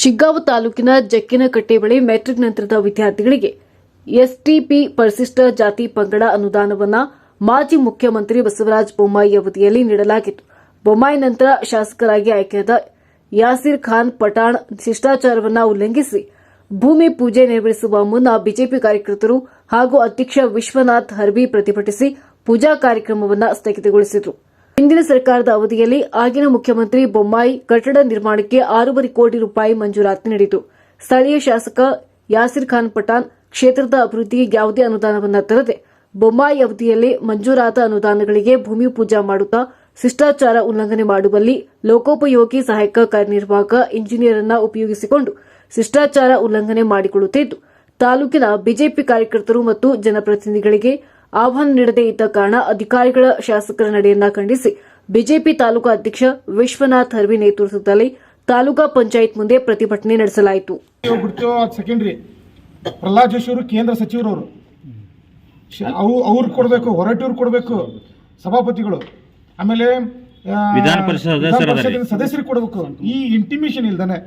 ಶಿಗ್ಗಾಂವ ತಾಲೂಕಿನ ಜಕ್ಕಿನಕಟ್ಟೆ ಬಳಿ ಮೆಟ್ರಿಕ್ ನಂತರದ ವಿದ್ಯಾರ್ಥಿಗಳಿಗೆ ಎಸ್ಟಿಪಿ ಪರಿಶಿಷ್ಟ ಜಾತಿ ಪಂಗಡ ಅನುದಾನವನ್ನು ಮಾಜಿ ಮುಖ್ಯಮಂತ್ರಿ ಬಸವರಾಜ ಬೊಮ್ಮಾಯಿ ಅವಧಿಯಲ್ಲಿ ನೀಡಲಾಗಿತ್ತು. ಬೊಮ್ಮಾಯಿ ನಂತರ ಶಾಸಕರಾಗಿ ಆಯ್ಕೆಯಾದ ಯಾಸಿರ್ ಖಾನ್ ಪಠಾಣ್ ಶಿಷ್ಟಾಚಾರವನ್ನು ಉಲ್ಲಂಘಿಸಿ ಭೂಮಿ ಪೂಜೆ ನೆರವೇರಿಸುವ ಮುನ್ನ ಬಿಜೆಪಿ ಕಾರ್ಯಕರ್ತರು ಹಾಗೂ ಅಧ್ಯಕ್ಷ ವಿಶ್ವನಾಥ್ ಹರ್ಬಿ ಪ್ರತಿಭಟಿಸಿ ಪೂಜಾ ಕಾರ್ಯಕ್ರಮವನ್ನು ಸ್ಥಗಿತಗೊಳಿಸಿದರು. ಹಿಂದಿನ ಸರ್ಕಾರದ ಅವಧಿಯಲ್ಲಿ ಆಗಿನ ಮುಖ್ಯಮಂತ್ರಿ ಬೊಮ್ಮಾಯಿ ಕಟ್ಟಡ ನಿರ್ಮಾಣಕ್ಕೆ ಆರೂವರೆ ಕೋಟಿ ರೂಪಾಯಿ ಮಂಜೂರಾತಿ ನೀಡಿತು. ಸ್ಥಳೀಯ ಶಾಸಕ ಯಾಸಿರ್ ಖಾನ್ ಪಠಾಣ್ ಕ್ಷೇತ್ರದ ಅಭಿವೃದ್ಧಿಗೆ ಯಾವುದೇ ಅನುದಾನವನ್ನು ತರದೆ ಬೊಮ್ಮಾಯಿ ಅವಧಿಯಲ್ಲಿ ಮಂಜೂರಾದ ಅನುದಾನಗಳಿಗೆ ಭೂಮಿ ಪೂಜಾ ಮಾಡುತ್ತಾ ಶಿಷ್ಟಾಚಾರ ಉಲ್ಲಂಘನೆ ಮಾಡುವಲ್ಲಿ ಲೋಕೋಪಯೋಗಿ ಸಹಾಯಕ ಕಾರ್ಯನಿರ್ವಾಹಕ ಇಂಜಿನಿಯರ್ ಅನ್ನ ಉಪಯೋಗಿಸಿಕೊಂಡು ಶಿಷ್ಟಾಚಾರ ಉಲ್ಲಂಘನೆ ಮಾಡಿಕೊಳ್ಳುತ್ತಿದ್ದು, ತಾಲೂಕಿನ ಬಿಜೆಪಿ ಕಾರ್ಯಕರ್ತರು ಮತ್ತು ಜನಪ್ರತಿನಿಧಿಗಳಿಗೆ ಆಹ್ವಾನ ನೀಡದೇ ಇದ್ದ ಕಾರಣ ಅಧಿಕಾರಿಗಳ ಶಾಸಕರ ನಡೆಯನ್ನ ಖಂಡಿಸಿ ಬಿಜೆಪಿ ತಾಲೂಕಾ ಅಧ್ಯಕ್ಷ ವಿಶ್ವನಾಥ್ ಹರ್ವಿ ನೇತೃತ್ವದಲ್ಲಿ ತಾಲೂಕಾ ಪಂಚಾಯತ್ ಮುಂದೆ ಪ್ರತಿಭಟನೆ ನಡೆಸಲಾಯಿತು. ಸೆಕೆಂಡ್ರಿ ಪ್ರಹ್ಲಾದ್ ಜೋಶಿ ಅವರು ಕೇಂದ್ರ ಸಚಿವರವರು. ಅವರು ಅವು ಅವ್ರು ಕೊಡಬೇಕು ಹೊರಟಿವ್ರು ಕೊಡಬೇಕು ಸಭಾಪತಿಗಳು. ಆಮೇಲೆ ವಿಧಾನ ಪರಿಷತ್ ಸದಸ್ಯರು. ಪರಿಷತ್ತಿನ ಸದಸ್ಯರಿಗೆ ಕೊಡಬೇಕು. ಈ ಇಂಟಿಮೇಷನ್ ಇಲ್ದಾನೆ.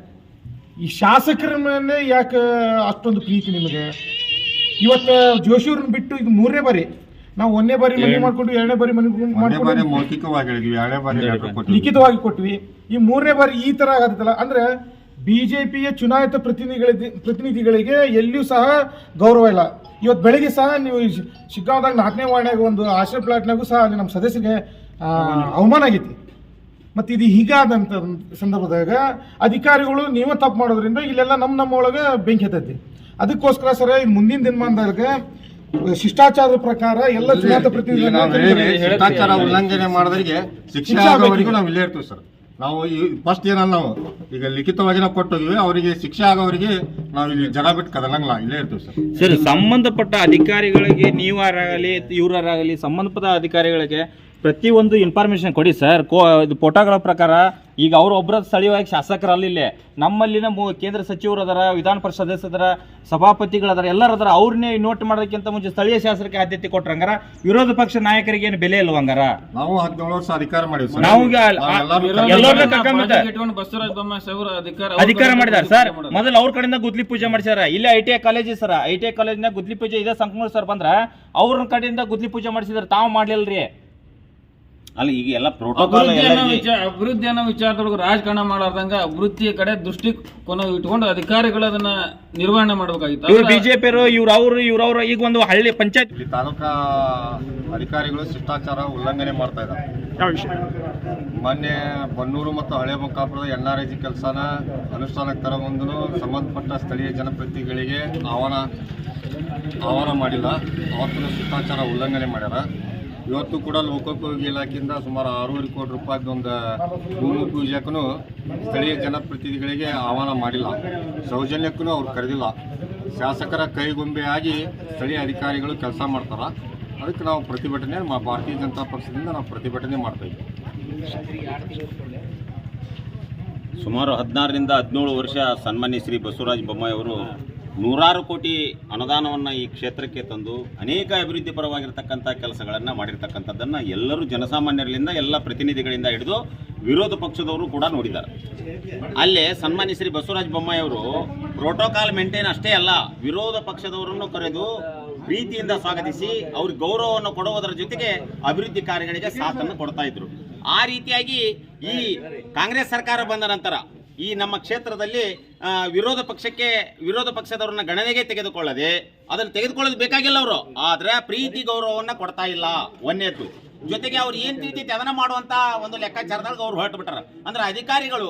ಈ ಶಾಸಕರ ಮೇಲೆ ಯಾಕೆ ಅಷ್ಟೊಂದು ಪ್ರೀತಿ ನಿಮಗೆ? ಇವತ್ತು ಜೋಶಿಯವ್ರನ್ನ ಬಿಟ್ಟು ಇದು ಮೂರನೇ ಬಾರಿ. ನಾವು ಒಂದನೇ ಬಾರಿ ಮನೆ ಮಾಡ್ಕೊಂಡು ಎರಡನೇ ಬಾರಿ ಮನೆ ಮಾಡ್ಕೊಂಡು ಮೌಖಿಕವಾಗಿ ಹೇಳಿದ್ವಿ ಎರಡನೇ ಬಾರಿ ಲೆಟರ್ ಲಿಖಿತವಾಗಿ ಕೊಟ್ವಿ ಈ ಮೂರನೇ ಬಾರಿ ಈ ತರ ಆಗತ್ತಲ್ಲ ಅಂದ್ರೆ ಬಿಜೆಪಿಯ ಚುನಾಯಿತ ಪ್ರತಿನಿಧಿಗಳಿಗೆ ಪ್ರತಿನಿಧಿಗಳಿಗೆ ಎಲ್ಲಿಯೂ ಸಹ ಗೌರವ ಇಲ್ಲ. ಇವತ್ತು ಬೆಳಿಗ್ಗೆ ಸಹ ನೀವು ಶಿ- ಶಿಗ್ಗಾಂವದಾಗ ನಾಲ್ಕನೇ ವಾರ್ಡ್ನಾಗ ಒಂದು ಆಶ್ರಯ ಪ್ಲಾಟ್ನಾಗೂ ಸಹ ಅಲ್ಲಿ ನಮ್ಮ ಸದಸ್ಯರಿಗೆ ಆ, ಅವಮಾನ ಆಗೈತಿ. ಮತ್ತು ಇದು ಹೀಗಾದಂಥ ಸಂದರ್ಭದಾಗ ಅಧಿಕಾರಿಗಳು ನೀವೇ ತಪ್ಪು ಮಾಡೋದ್ರಿಂದ ಇಲ್ಲೆಲ್ಲ ನಮ್ಮ ನಮ್ಮ ಒಳಗೆ ಬೆಂಕಿ ಹತ್ತೈತಿ. ಅದಕ್ಕೋಸ್ಕರ ಸರ್ ಇನ್ ಮುಂದಿನ ದಿನಮಾನದಾಗ ಶಿಷ್ಟಾಚಾರದ ಪ್ರಕಾರ ಎಲ್ಲ ಚುನಾಯಿತ ಈಗ ನಾವು ಹೇಳಿದ್ರೆ ಪ್ರತಿನಿಧಿಗಳು ಶಿಷ್ಟಾಚಾರ ಉಲ್ಲಂಘನೆ ಮಾಡಿದ್ರಿಗೆ ಶಿಕ್ಷೆ ಆಗೋವರೆಗೂ ನಾವು ಇಲ್ಲೇ ಇರ್ತೀವಿ ಸರ್. ನಾವು ಫಸ್ಟ್ ಏನಲ್ಲ ನಾವು ಈಗ ಲಿಖಿತವಾಗಿ ನಾವು ಕೊಟ್ಟೋಗಿವಿ ಅವರಿಗೆ ಶಿಕ್ಷೆ ಆಗೋವರಿಗೆ ನಾವು ಇಲ್ಲಿ ಜನ ಬಿಟ್ಟು ಕದಲಂಗಿಲ್ಲ ಇಲ್ಲೇ ಇರ್ತೀವಿ ಸರ್. ಸರ್ ಸಂಬಂಧಪಟ್ಟ ಅಧಿಕಾರಿಗಳಿಗೆ ನೀವಾರಾಗಲಿ ಇವರಾಗಲಿ ಸಂಬಂಧಪಟ್ಟ ಅಧಿಕಾರಿಗಳಿಗೆ ಪ್ರತಿಯೊಂದು ಇನ್ಫಾರ್ಮೇಶನ್ ಕೊಡಿ ಸರ್. ಕೋ ಇದು ಫೋಟೋಗಳ ಪ್ರಕಾರ ಈಗ ಅವ್ರು ಒಬ್ಬರ ಸ್ಥಳೀಯವಾಗಿ ಶಾಸಕರಲ್ಲಿಲ್ಲೇ ನಮ್ಮಲ್ಲಿನ ಮು- ಕೇಂದ್ರ ಸಚಿವರು ಅದರ ವಿಧಾನ ಪರಿಷತ್ ಸದಸ್ಯರ ಸಭಾಪತಿಗಳದಾರ ಎಲ್ಲರ ಅದರ ಅವ್ರನ್ನೇ ನೋಟ್ ಮಾಡೋದಕ್ಕಿಂತ ಮುಂಚೆ ಸ್ಥಳೀಯ ಶಾಸಕರಿಗೆ ಆದ್ಯತೆ ಕೊಟ್ರಂಗಾರ ವಿರೋಧ ಪಕ್ಷ ನಾಯಕರಿಗೆ ಏನು ಬೆಲೆ ಇಲ್ವಂಗಾರ ನಾವು ಹದಿನೇಳು ವರ್ಷ ಅಧಿಕಾರ ಮಾಡಿವಿ ನಾವು ಅಧಿಕಾರ ಅಧಿಕಾರ ಮಾಡಿದಾರೆ ಸರ್. ಮೊದಲು ಅವ್ರ ಕಡೆಯಿಂದ ಗುದ್ಲಿ ಪೂಜೆ ಮಾಡಿಸ್ಯಾರ. ಇಲ್ಲೇ I T I college sir. I T I ಕಾಲೇಜ್ನಾಗ ಗುದ್ಲಿ ಪೂಜೆ ಇದೆ ಸಂಕನೂರ್ ಸರ್ ಬಂದ್ರ ಅವ್ರ ಕಡೆಯಿಂದ ಗುದ್ಲಿ ಪೂಜೆ ಮಾಡಿಸಿದ್ರೆ. ತಾವು ಮಾಡ್ಲಿಲ್ರಿ. ಅಲ್ಲ ಈಗ ಎಲ್ಲ ಪ್ರೋಟೋಕಾಲ್ ಅಭಿವೃದ್ಧಿ ಅನ್ನೋ ವಿಚಾರದೊಳಗೆ ರಾಜಕಾರಣ ಮಾಡಾರ್ದಂಗ ಅಭಿವೃದ್ಧಿಯ ಕಡೆ ದೃಷ್ಟಿಕೋನ ಇಟ್ಕೊಂಡು ಅಧಿಕಾರಿಗಳು ಅದನ್ನ ನಿರ್ವಹಣೆ ಮಾಡ್ಬೇಕಾಗಿತ್ತು. ಇವ್ರು ಬಿಜೆಪಿ ಇವ್ರ ಅವ್ರು ಇವ್ರವ್ರು ಈಗ ಒಂದು ಹಳ್ಳಿ ಪಂಚಾಯತ್ ಇಲ್ಲಿ ತಾಲೂಕಾ ಅಧಿಕಾರಿಗಳು ಶಿಷ್ಟಾಚಾರ ಉಲ್ಲಂಘನೆ ಮಾಡ್ತಾ ಇದ್ದಾರೆ. ಮೊನ್ನೆ ಬನ್ನೂರು ಮತ್ತು ಹಳೆ ಮುಖಾಪುರದ ಎನ್ ಆರ್ ಐ ಜಿ ಕೆಲಸನ ಅನುಷ್ಠಾನಕ್ಕೆ ತರಬಂದು ಸಂಬಂಧಪಟ್ಟ ಸ್ಥಳೀಯ ಜನಪ್ರತಿನಿಧಿಗಳಿಗೆ ಆಹ್ವಾನ ಆಹ್ವಾನ ಮಾಡಿಲ್ಲ. ಅವತ್ತು ಶಿಷ್ಟಾಚಾರ ಉಲ್ಲಂಘನೆ ಮಾಡ್ಯಾರ. ಇವತ್ತು ಕೂಡ ಲೋಕೋಪಯೋಗಿ ಇಲಾಖೆಯಿಂದ ಸುಮಾರು ಆರೂವರೆ ಕೋಟಿ ರೂಪಾಯಿದ ಒಂದು ಭೂಮಿ ಪೂಜೆಗೂ ಸ್ಥಳೀಯ ಜನಪ್ರತಿನಿಧಿಗಳಿಗೆ ಆಹ್ವಾನ ಮಾಡಿಲ್ಲ. ಸೌಜನ್ಯಕ್ಕೂ ಅವ್ರು ಕರೆದಿಲ್ಲ. ಶಾಸಕರ ಕೈಗೊಂಬೆಯಾಗಿ ಸ್ಥಳೀಯ ಅಧಿಕಾರಿಗಳು ಕೆಲಸ ಮಾಡ್ತಾರೆ. ಅದಕ್ಕೆ ನಾವು ಪ್ರತಿಭಟನೆ ಮಾ- ಭಾರತೀಯ ಜನತಾ ಪಕ್ಷದಿಂದ ನಾವು ಪ್ರತಿಭಟನೆ ಮಾಡ್ತಾ ಇದ್ದೀವಿ ಸುಮಾರು ಹದಿನಾರರಿಂದ ಹದಿನೇಳು ವರ್ಷ ಸನ್ಮಾನ್ಯ ಶ್ರೀ ಬಸವರಾಜ ಬೊಮ್ಮಾಯಿ ಅವರು ನೂರಾರು ಕೋಟಿ ಅನುದಾನವನ್ನು ಈ ಕ್ಷೇತ್ರಕ್ಕೆ ತಂದು ಅನೇಕ ಅಭಿವೃದ್ಧಿ ಪರವಾಗಿರ್ತಕ್ಕಂಥ ಕೆಲಸಗಳನ್ನು ಮಾಡಿರ್ತಕ್ಕಂಥದ್ದನ್ನು ಎಲ್ಲರೂ ಜನಸಾಮಾನ್ಯರಿಂದ, ಎಲ್ಲ ಪ್ರತಿನಿಧಿಗಳಿಂದ ಹಿಡಿದು ವಿರೋಧ ಪಕ್ಷದವರು ಕೂಡ ನೋಡಿದ್ದಾರೆ. ಅಲ್ಲೇ ಸನ್ಮಾನ್ಯ ಶ್ರೀ ಬಸವರಾಜ ಬೊಮ್ಮಾಯಿ ಅವರು, ಪ್ರೋಟೋಕಾಲ್ ಮೇಂಟೈನ್ ಅಷ್ಟೇ ಅಲ್ಲ, ವಿರೋಧ ಪಕ್ಷದವರನ್ನು ಕರೆದು ಪ್ರೀತಿಯಿಂದ ಸ್ವಾಗತಿಸಿ ಅವ್ರಿಗೆ ಗೌರವವನ್ನು ಕೊಡುವುದರ ಜೊತೆಗೆ ಅಭಿವೃದ್ಧಿ ಕಾರ್ಯಗಳಿಗೆ ಸಾಥನ್ನು ಕೊಡ್ತಾ ಇದ್ರು. ಆ ರೀತಿಯಾಗಿ ಈ ಕಾಂಗ್ರೆಸ್ ಸರ್ಕಾರ ಬಂದ ನಂತರ ಈ ನಮ್ಮ ಕ್ಷೇತ್ರದಲ್ಲಿ ವಿರೋಧ ಪಕ್ಷಕ್ಕೆ, ವಿರೋಧ ಪಕ್ಷದವ್ರನ್ನ ಗಣನೆಗೆ ತೆಗೆದುಕೊಳ್ಳದೆ ಅದನ್ನು ತೆಗೆದುಕೊಳ್ಳೋದು ಬೇಕಾಗಿಲ್ಲ ಅವರು. ಆದ್ರೆ ಪ್ರೀತಿ ಗೌರವವನ್ನ ಕೊಡ್ತಾ ಇಲ್ಲ. ಒಂದೇದ್ದು ಜೊತೆಗೆ ಅವ್ರು ಏನ್ ರೀತಿ ತೆದನ ಮಾಡುವಂತ ಒಂದು ಲೆಕ್ಕಾಚಾರದಾಗ ಅವ್ರು ಹೊರಟು ಬಿಟ್ಟಾರ ಅಂದ್ರೆ ಅಧಿಕಾರಿಗಳು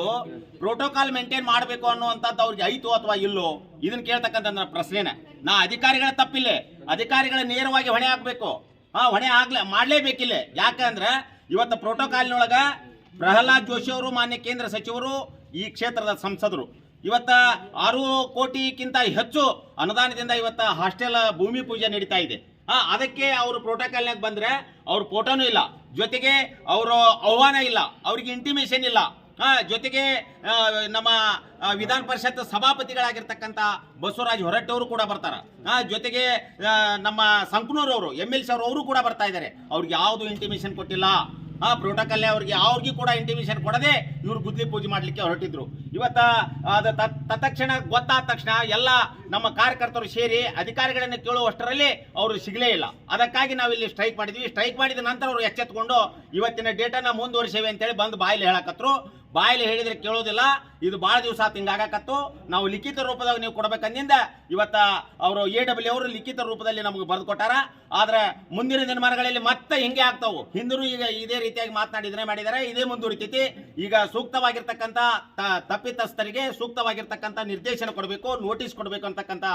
ಪ್ರೋಟೋಕಾಲ್ ಮೇಂಟೈನ್ ಮಾಡಬೇಕು ಅನ್ನುವಂಥದ್ದು ಅವ್ರಿಗೆ ಐತು ಅಥವಾ ಇಲ್ಲೋ, ಇದನ್ನ ಕೇಳ್ತಕ್ಕಂಥ ನನ್ನ ಪ್ರಶ್ನೆನ. ನಾ ಅಧಿಕಾರಿಗಳ ತಪ್ಪಿಲ್ಲ. ಅಧಿಕಾರಿಗಳ ನೇರವಾಗಿ ಹೊಣೆ ಹಾಕ್ಬೇಕು ಹಾ, ಹೊಣೆ ಆಗ್ಲೇ, ಮಾಡ್ಲೇಬೇಕಿಲ್ಲ. ಯಾಕಂದ್ರೆ ಇವತ್ತು ಪ್ರೋಟೋಕಾಲ್ನೊಳಗ ಪ್ರಹ್ಲಾದ್ ಜೋಶಿ ಅವರು, ಮಾನ್ಯ ಕೇಂದ್ರ ಸಚಿವರು ಈ ಕ್ಷೇತ್ರದ ಸಂಸದರು. ಇವತ್ತ ಆರು ಕೋಟಿಗಿಂತ ಹೆಚ್ಚು ಅನುದಾನದಿಂದ ಇವತ್ತ ಹಾಸ್ಟೆಲ್ ಭೂಮಿ ಪೂಜೆ ನಡೀತಾ ಇದೆ. ಹಾ ಅದಕ್ಕೆ ಅವರು ಪ್ರೋಟೋಕಾಲ್ನಾಗ ಬಂದ್ರೆ ಅವ್ರ ಫೋಟೋನೂ ಇಲ್ಲ. ಜೊತೆಗೆ ಅವರು ಆಹ್ವಾನ ಇಲ್ಲ. ಅವ್ರಿಗೆ ಇಂಟಿಮೇಷನ್ ಇಲ್ಲ. ಜೊತೆಗೆ ನಮ್ಮ ವಿಧಾನ ಪರಿಷತ್ ಸಭಾಪತಿಗಳಾಗಿರ್ತಕ್ಕಂಥ ಬಸವರಾಜ್ ಹೊರಟ್ಟವರು ಕೂಡ ಬರ್ತಾರೆ. ಜೊತೆಗೆ ನಮ್ಮ ಸಂಕನೂರ್ ಅವರು, ಎಂ ಎಲ್ ಸಿ ಅವರು ಕೂಡ ಬರ್ತಾ ಇದ್ದಾರೆ ಅವ್ರಿಗೆ ಯಾವುದು ಇಂಟಿಮೇಷನ್ ಕೊಟ್ಟಿಲ್ಲ. ಆ ಪ್ರೋಟೋಕಾಲ್ ಅವ್ರಿಗೆ ಅವ್ರಿಗೆ ಕೂಡ ಇಂಟಿಮೇಷನ್ ಕೊಡದೆ ಇವ್ರು ಗುದ್ಲಿ ಪೂಜೆ ಮಾಡ್ಲಿಕ್ಕೆ ಹೊರಟಿದ್ರು. ಇವತ್ತ, ಅದು ತತ್- ತತ್ಕ್ಷಣ ಗೊತ್ತಾದ ತಕ್ಷಣ ಎಲ್ಲ ನಮ್ಮ ಕಾರ್ಯಕರ್ತರು ಸೇರಿ ಅಧಿಕಾರಿಗಳನ್ನು ಕೇಳುವಷ್ಟರಲ್ಲಿ ಅವರು ಸಿಗಲೇ ಇಲ್ಲ. ಅದಕ್ಕಾಗಿ ನಾವು ಇಲ್ಲಿ ಸ್ಟ್ರೈಕ್ ಮಾಡಿದ್ವಿ. ಸ್ಟ್ರೈಕ್ ಮಾಡಿದ ನಂತರ ಅವರು ಎಚ್ಚೆತ್ಕೊಂಡು ಇವತ್ತಿನ ಡೇಟನ್ನ ಮುಂದುವರಿಸೇವೆ ಅಂತೇಳಿ ಬಂದು ಬಾಯಲ್ಲಿ ಹೇಳಕತ್ರು. ಬಾಯಲ್ಲಿ ಹೇಳಿದ್ರೆ ಕೇಳೋದಿಲ್ಲ. ಇದು ಭಾಳ ದಿವಸ ಆತು ಹಿಂಗಾಗಕತ್ತು ನಾವು ಲಿಖಿತ ರೂಪದಾಗ ನೀವು ಕೊಡಬೇಕಂದಿಂದ ಇವತ್ತ ಅವರು ಎ ಡಬ್ಲ್ಯೂ ಅವರು ಲಿಖಿತ ರೂಪದಲ್ಲಿ ನಮಗೆ ಬರೆದು ಕೊಟ್ಟಾರ. ಆದ್ರೆ ಮುಂದಿನ ದಿನಮಾನಗಳಲ್ಲಿ ಮತ್ತೆ ಹಿಂಗೆ ಆಗ್ತಾವು. ಹಿಂದೂ ಈಗ ಇದೇ ರೀತಿಯಾಗಿ ಮಾತನಾಡಿದ್ರೆ ಮಾಡಿದರೆ. ಇದೇ ಮುಂದುವರಿತೈತಿ ಈಗ ಸೂಕ್ತವಾಗಿರ್ತಕ್ಕಂಥ ತಪ್ಪಿತಸ್ಥರಿಗೆ ಸೂಕ್ತವಾಗಿರ್ತಕ್ಕಂಥ ನಿರ್ದೇಶನ ಕೊಡಬೇಕು, ನೋಟಿಸ್ ಕೊಡಬೇಕು ಅಂತಕ್ಕಂಥ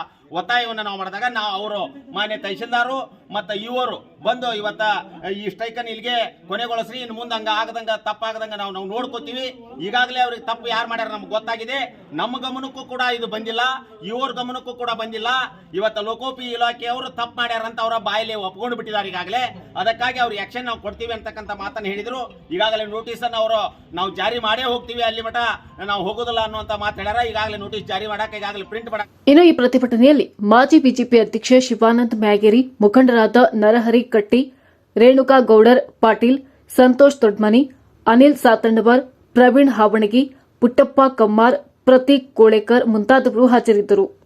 ಒತ್ತಾಯವನ್ನು ನಾವು ಮಾಡಿದಾಗ ನಾವು ಅವರು ಮಾನ್ಯ ತಹಶೀಲ್ದಾರು ಮತ್ತು ಇವರು ಬಂದು ಇವತ್ತ ಈ ಸ್ಟ್ರೈಕನ್ನು ಇಲ್ಲಿಗೆ ಕೊನೆಗೊಳಿಸ್ರಿ. ಇನ್ನು ಮುಂದೆ ಹಂಗೆ ಆಗದಂಗೆ ತಪ್ಪಾಗದಂಗೆ ನಾವು ನಾವು ನೋಡ್ಕೋತೀವಿ. ಈಗಾಗಲೇ ಅವ್ರಿಗೆ ತಪ್ಪು ಯಾರು ಮಾಡ್ಯಾರ ನಮ್ಗೆ ಗೊತ್ತಾಗಿದೆ. ನಮ್ಮ ಗಮನಕ್ಕೂ ಕೂಡ ಇದು ಬಂದಿಲ್ಲ. ಇವ್ರ ಗಮನಕ್ಕೂ ಕೂಡ ಬಂದಿಲ್ಲ. ಇವತ್ತು ಲೋಕೋಪಿ ಇಲಾಖೆಯವರು ತಪ್ಪು ಮಾಡ್ಯಾರ ಅಂತ ಅವರ ಬಾಯಲ್ಲಿ ಒಪ್ಕೊಂಡು ಬಿಟ್ಟಿದ್ದಾರೆ ಈಗಾಗಲೇ. ಅದಕ್ಕಾಗಿ ಅವ್ರು ಆಕ್ಷನ್ ನಾವು ಕೊಡ್ತೀವಿ ಅಂತಕ್ಕಂಥ ಮಾತನ್ನು ಹೇಳಿದ್ರು. ಈಗಾಗಲೇ ನೋಟಿಸ್ ಅನ್ನು ಅವರು ನಾವು ಜಾರಿ ಮಾಡೇ ಹೋಗ್ತೀವಿ ಅಲ್ಲಿ ಮಠ. ನಾವು ಹೋಗೋದಿಲ್ಲ ಅನ್ನುವಂಥ ಮಾತು ಹೇಳ್ಯಾರ. ಈಗಾಗಲೇ ನೋಟಿಸ್ ಜಾರಿ ಮಾಡಕ್ಕೆ ಈಗಾಗಲೇ ಪ್ರಿಂಟ್ ಮಾಡ ಇನ್ನು ಈ ಪ್ರತಿಭಟನೆಯಲ್ಲಿ ಮಾಜಿ ಬಿಜೆಪಿ ಅಧ್ಯಕ್ಷ ಶಿವಾನಂದ್ ಮ್ಯಾಗೇರಿ, ಮುಖಂಡರಾದ ನರಹರಿ ಕಟ್ಟಿ, ರೇಣುಕಾ ಗೌಡರ್ ಪಾಟೀಲ್, ಸಂತೋಷ್ ದೊಡ್ಮನಿ, ಅನಿಲ್ ಸಾತಂಡವರ್ ಪ್ರವೀಣ್ ಹಾವಣಗಿ ಪುಟ್ಟಪ್ಪ ಕಮ್ಮಾರ್ ಪ್ರತೀಕ್ ಕೋಳೇಕರ್ ಮುಂತಾದವರು ಹಾಜರಿದ್ದರು.